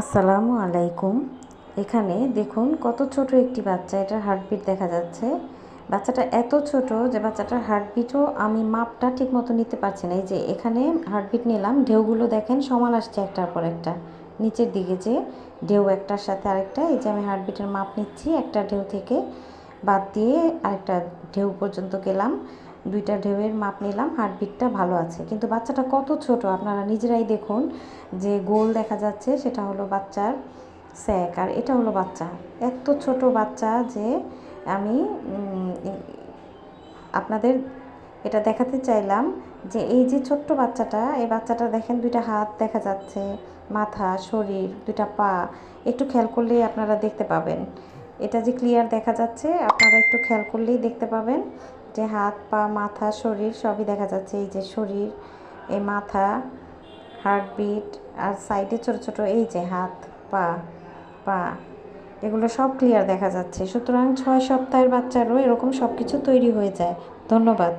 আসসালামু আলাইকুম। এখানে দেখুন কত ছোট একটি বাচ্চা। এটার হার্টবিট দেখা যাচ্ছে। বাচ্চাটা এত ছোট যে বাচ্চাটার হার্টবিটও আমি মাপটা ঠিক মতো নিতে পারছি না। এই যে এখানে হার্টবিট নিলাম, ঢেউগুলো দেখেন, সমান আসছে একটার পর একটা। নিচের দিকে যে ঢেউ একটার সাথে আরেকটা, এই যে আমি হার্টবিটের মাপ নিচ্ছি, একটা ঢেউ থেকে বাদ দিয়ে আরেকটা ঢেউ পর্যন্ত গেলাম। দুইটা ঢেউয়ের মাপ নিলাম, হার্টবিটটা ভালো আছে। কিন্তু বাচ্চাটা কত ছোট? আপনারা নিজেরাই দেখুন যে গোল দেখা যাচ্ছে, সেটা হলো বাচ্চার স্যাক। আর এটা হলো বাচ্চা। এত ছোট বাচ্চা যে আমি আপনাদের এটা দেখাতে চাইলাম যে এই যে ছোট্ট বাচ্চাটা, এই বাচ্চাটা দেখেন দুইটা হাত দেখা যাচ্ছে, মাথা, শরীর, দুইটা পা। একটু খেয়াল করলেই আপনারা দেখতে পাবেন। এটা যে ক্লিয়ার দেখা যাচ্ছে, আপনারা একটু খেয়াল করলেই দেখতে পাবেন। যে হাত, পা, মাথা, শরীর সবই দেখা যাচ্ছে। এই যে শরীর, এই মাথা, হার্টবিট আর সাইডে ছোট ছোট এই যে হাত, পা পা, এগুলো সব ক্লিয়ার দেখা যাচ্ছে। সুতরাং ছয় সপ্তাহের বাচ্চারও এরকম সব কিছু তৈরি হয়ে যায়। ধন্যবাদ।